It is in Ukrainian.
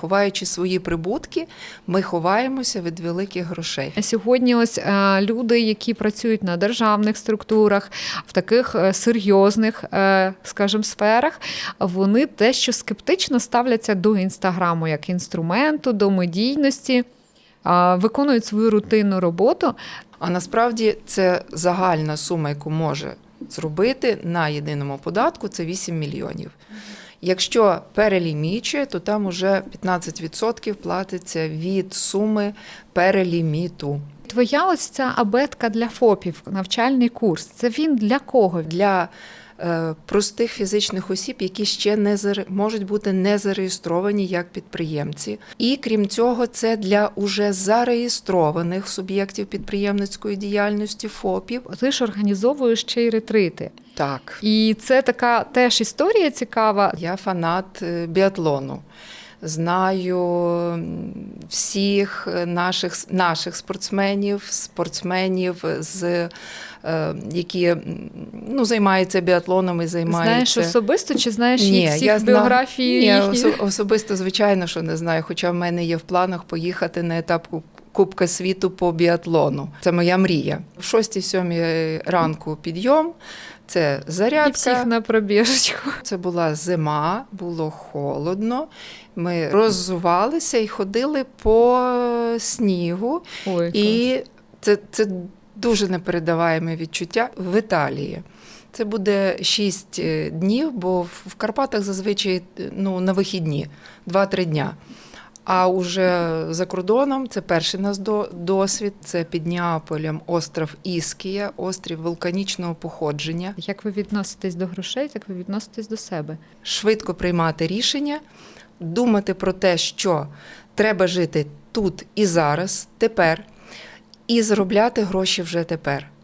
Ховаючи свої прибутки, ми ховаємося від великих грошей. Сьогодні ось е, люди, які працюють на державних структурах, в таких е, серйозних, е, скажімо, сферах, вони дещо скептично ставляться до інстаграму як інструменту, до медійності, виконують свою рутинну роботу. А насправді це загальна сума, яку може зробити на єдиному податку, це 8 мільйонів. Якщо перелімічує, то там уже 15% платиться від суми переліміту. Твоя ось ця абетка для ФОПів, навчальний курс. Це він для кого? для простих фізичних осіб, які ще не зар можуть бути не зареєстровані як підприємці. І крім цього, це для уже зареєстрованих суб'єктів підприємницької діяльності ФОПів. Ти ж організовуєш ще й ретрити. Так, І це така теж історія цікава. я фанат е, біатлону. Знаю всіх наших, наших спортсменів, спортсменів, з, е, які ну, займаються біатлоном і займаються. Знаєш особисто чи знаєш Ні, їх всіх я біографії? Ні, їхні? особисто, звичайно, що не знаю. Хоча в мене є в планах поїхати на етап Кубка світу по біатлону. Це моя мрія. В 6-7 ранку підйом, це І зарядка. всіх на пробіжечку. Це була зима, було холодно. Ми роззувалися і ходили по снігу. Ой, І це, це дуже непередаваєме відчуття в Італії. Це буде 6 днів, бо в в Карпатах зазвичай е, ну, на вихідні 2-3 дня. А уже за кордоном це перший нас до- досвід. Це під Неаполем остров Іскія, острів вулканічного походження. Як ви відноситесь до грошей, так ви відноситесь до себе. Швидко приймати рішення, думати про те, що треба жити тут і зараз, тепер, і заробляти гроші вже тепер.